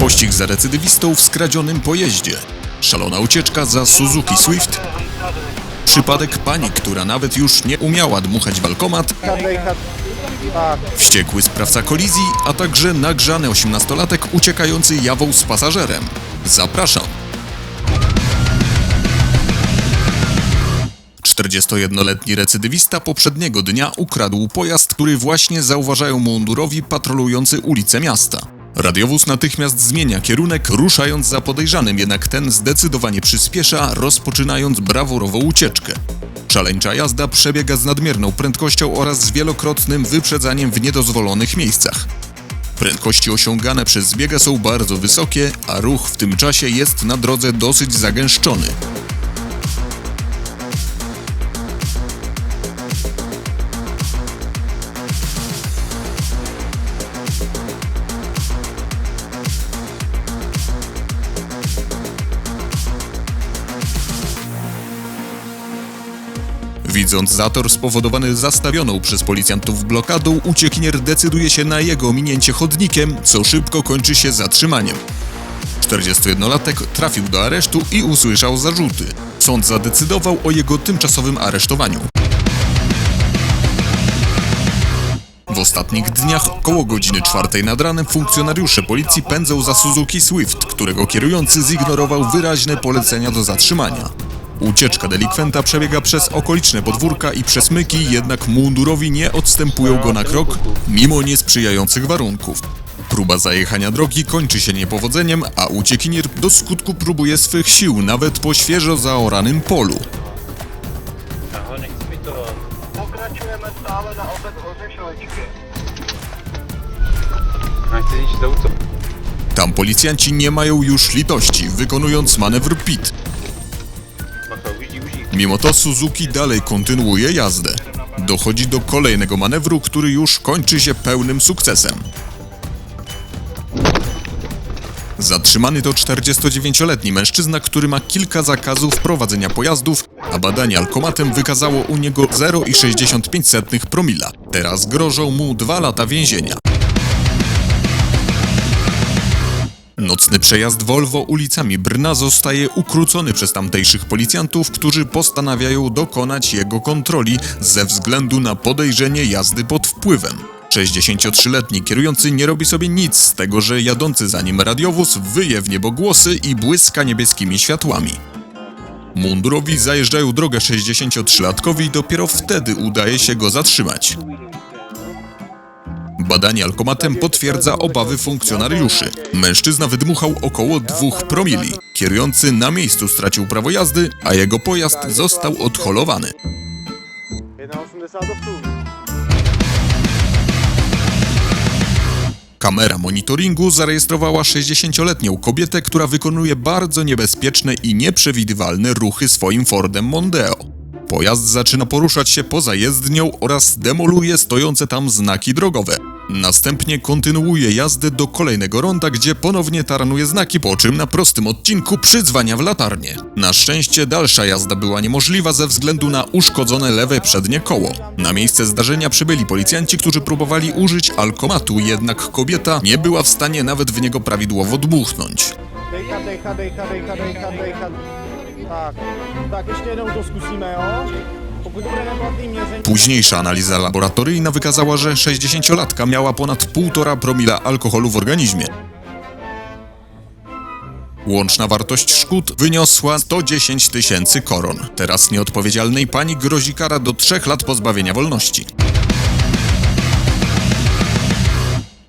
Pościg za recydywistą w skradzionym pojeździe. Szalona ucieczka za Suzuki Swift. Przypadek pani, która nawet już nie umiała dmuchać w alkomat. Tak, Wściekły sprawca kolizji, a także nagrzany osiemnastolatek uciekający jawą z pasażerem. Zapraszam. 41-letni recydywista poprzedniego dnia ukradł pojazd, który właśnie zauważają mundurowi patrolujący ulice miasta. Radiowóz natychmiast zmienia kierunek, ruszając za podejrzanym, jednak ten zdecydowanie przyspiesza, rozpoczynając brawurową ucieczkę. Szaleńcza jazda przebiega z nadmierną prędkością oraz z wielokrotnym wyprzedzaniem w niedozwolonych miejscach. Prędkości osiągane przez zbiega są bardzo wysokie, a ruch w tym czasie jest na drodze dosyć zagęszczony. Widząc zator spowodowany zastawioną przez policjantów blokadą, uciekinier decyduje się na jego ominięcie chodnikiem, co szybko kończy się zatrzymaniem. 41-latek trafił do aresztu i usłyszał zarzuty. Sąd zadecydował o jego tymczasowym aresztowaniu. W ostatnich dniach, koło godziny czwartej nad ranem, funkcjonariusze policji pędzą za Suzuki Swift, którego kierujący zignorował wyraźne polecenia do zatrzymania. Ucieczka delikwenta przebiega przez okoliczne podwórka i przesmyki, jednak mundurowi nie odstępują go na krok, mimo niesprzyjających warunków. Próba zajechania drogi kończy się niepowodzeniem, a uciekinier do skutku próbuje swych sił nawet po świeżo zaoranym polu. Tam policjanci nie mają już litości, wykonując manewr PIT. Mimo to Suzuki dalej kontynuuje jazdę. Dochodzi do kolejnego manewru, który już kończy się pełnym sukcesem. Zatrzymany to 49-letni mężczyzna, który ma kilka zakazów prowadzenia pojazdów, a badanie alkomatem wykazało u niego 0,65 promila. Teraz grożą mu dwa lata więzienia. Nocny przejazd Volvo ulicami Brna zostaje ukrócony przez tamtejszych policjantów, którzy postanawiają dokonać jego kontroli ze względu na podejrzenie jazdy pod wpływem. 63-letni kierujący nie robi sobie nic z tego, że jadący za nim radiowóz wyje w niebogłosy i błyska niebieskimi światłami. Mundurowi zajeżdżają drogę 63-latkowi i dopiero wtedy udaje się go zatrzymać. Badanie alkomatem potwierdza obawy funkcjonariuszy. Mężczyzna wydmuchał około 2 promili. Kierujący na miejscu stracił prawo jazdy, a jego pojazd został odholowany. 1,80 do wtór. Kamera monitoringu zarejestrowała 60-letnią kobietę, która wykonuje bardzo niebezpieczne i nieprzewidywalne ruchy swoim Fordem Mondeo. Pojazd zaczyna poruszać się poza jezdnią oraz demoluje stojące tam znaki drogowe. Następnie kontynuuje jazdę do kolejnego ronda, gdzie ponownie taranuje znaki, po czym na prostym odcinku przydzwania w latarnię. Na szczęście dalsza jazda była niemożliwa ze względu na uszkodzone lewe przednie koło. Na miejsce zdarzenia przybyli policjanci, którzy próbowali użyć alkomatu, jednak kobieta nie była w stanie nawet w niego prawidłowo dmuchnąć. Dejcha, dejcha, dejcha, dejcha, dejcha, dejcha. Tak, tak? Pokud bude neplatný měření... Późniejsza analiza laboratoryjna wykazała, że 60-latka miała ponad 1,5 promila alkoholu w organizmie. Łączna wartość szkód wyniosła 110 tysięcy koron. Teraz nieodpowiedzialnej pani grozi kara do 3 lat pozbawienia wolności.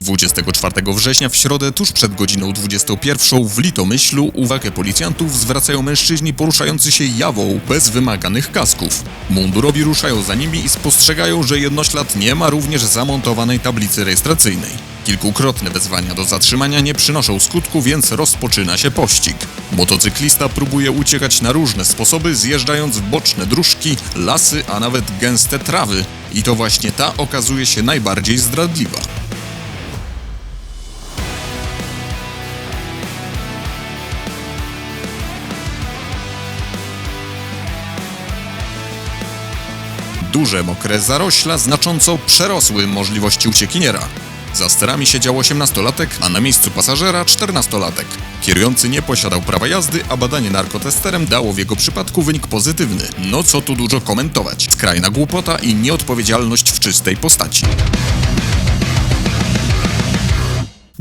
24 września w środę, tuż przed godziną 21 w Litomyślu uwagę policjantów zwracają mężczyźni poruszający się jawą bez wymaganych kasków. Mundurowi ruszają za nimi i spostrzegają, że jednoślad nie ma również zamontowanej tablicy rejestracyjnej. Kilkukrotne wezwania do zatrzymania nie przynoszą skutku, więc rozpoczyna się pościg. Motocyklista próbuje uciekać na różne sposoby, zjeżdżając w boczne dróżki, lasy, a nawet gęste trawy. I to właśnie ta okazuje się najbardziej zdradliwa. Duże, mokre zarośla znacząco przerosły możliwości uciekiniera. Za sterami siedział 18-latek, a na miejscu pasażera 14-latek. Kierujący nie posiadał prawa jazdy, a badanie narkotesterem dało w jego przypadku wynik pozytywny. No co tu dużo komentować. Skrajna głupota i nieodpowiedzialność w czystej postaci.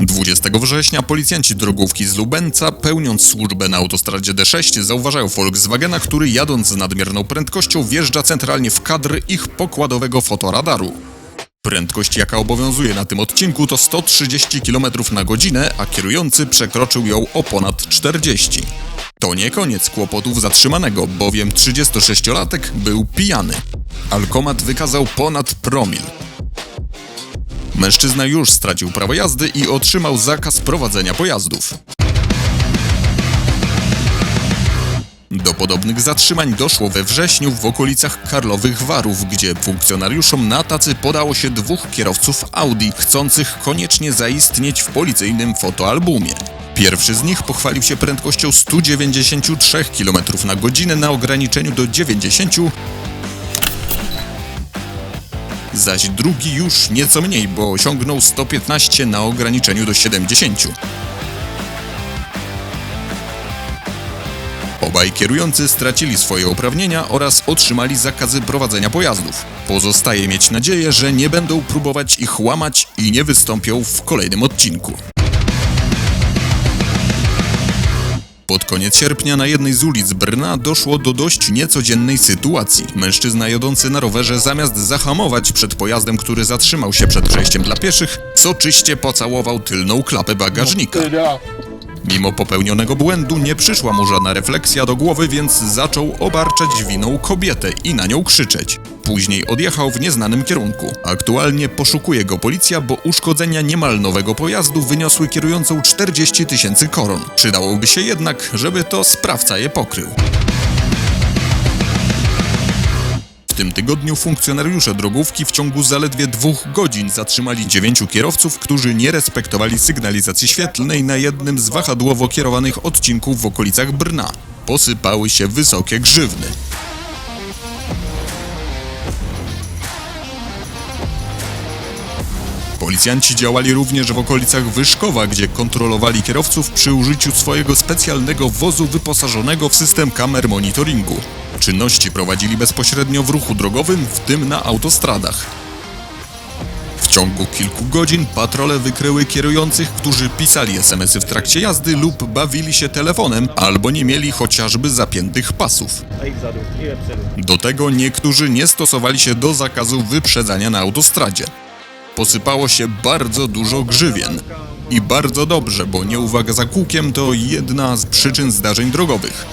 20 września policjanci drogówki z Lubenca, pełniąc służbę na autostradzie D6, zauważają Volkswagena, który jadąc z nadmierną prędkością wjeżdża centralnie w kadr ich pokładowego fotoradaru. Prędkość, jaka obowiązuje na tym odcinku, to 130 km na godzinę, a kierujący przekroczył ją o ponad 40. To nie koniec kłopotów zatrzymanego, bowiem 36-latek był pijany. Alkomat wykazał ponad promil. Mężczyzna już stracił prawo jazdy i otrzymał zakaz prowadzenia pojazdów. Do podobnych zatrzymań doszło we wrześniu w okolicach Karlowych Warów, gdzie funkcjonariuszom na tacy podało się dwóch kierowców Audi, chcących koniecznie zaistnieć w policyjnym fotoalbumie. Pierwszy z nich pochwalił się prędkością 193 km na godzinę na ograniczeniu do 90 zaś drugi już nieco mniej, bo osiągnął 115 na ograniczeniu do 70. Obaj kierujący stracili swoje uprawnienia oraz otrzymali zakazy prowadzenia pojazdów. Pozostaje mieć nadzieję, że nie będą próbować ich łamać i nie wystąpią w kolejnym odcinku. Pod koniec sierpnia na jednej z ulic Brna doszło do dość niecodziennej sytuacji. Mężczyzna jadący na rowerze zamiast zahamować przed pojazdem, który zatrzymał się przed przejściem dla pieszych, soczyście pocałował tylną klapę bagażnika. Mimo popełnionego błędu nie przyszła mu żadna refleksja do głowy, więc zaczął obarczać winą kobietę i na nią krzyczeć. Później odjechał w nieznanym kierunku. Aktualnie poszukuje go policja, bo uszkodzenia niemal nowego pojazdu wyniosły kierującą 40 tysięcy koron. Przydałoby się jednak, żeby to sprawca je pokrył. W tym tygodniu funkcjonariusze drogówki w ciągu zaledwie dwóch godzin zatrzymali dziewięciu kierowców, którzy nie respektowali sygnalizacji świetlnej na jednym z wahadłowo kierowanych odcinków w okolicach Brna. Posypały się wysokie grzywny. Policjanci działali również w okolicach Wyszkowa, gdzie kontrolowali kierowców przy użyciu swojego specjalnego wozu wyposażonego w system kamer monitoringu. Czynności prowadzili bezpośrednio w ruchu drogowym, w tym na autostradach. W ciągu kilku godzin patrole wykryły kierujących, którzy pisali SMS-y w trakcie jazdy lub bawili się telefonem, albo nie mieli chociażby zapiętych pasów. Do tego niektórzy nie stosowali się do zakazu wyprzedzania na autostradzie. Posypało się bardzo dużo grzywien. I bardzo dobrze, bo nieuwaga za kółkiem to jedna z przyczyn zdarzeń drogowych.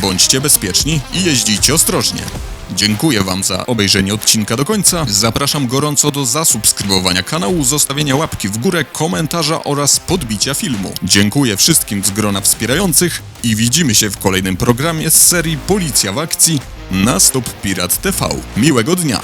Bądźcie bezpieczni i jeździcie ostrożnie. Dziękuję Wam za obejrzenie odcinka do końca. Zapraszam gorąco do zasubskrybowania kanału, zostawienia łapki w górę, komentarza oraz podbicia filmu. Dziękuję wszystkim z grona wspierających i widzimy się w kolejnym programie z serii Policja w akcji na Stop Pirat TV. Miłego dnia!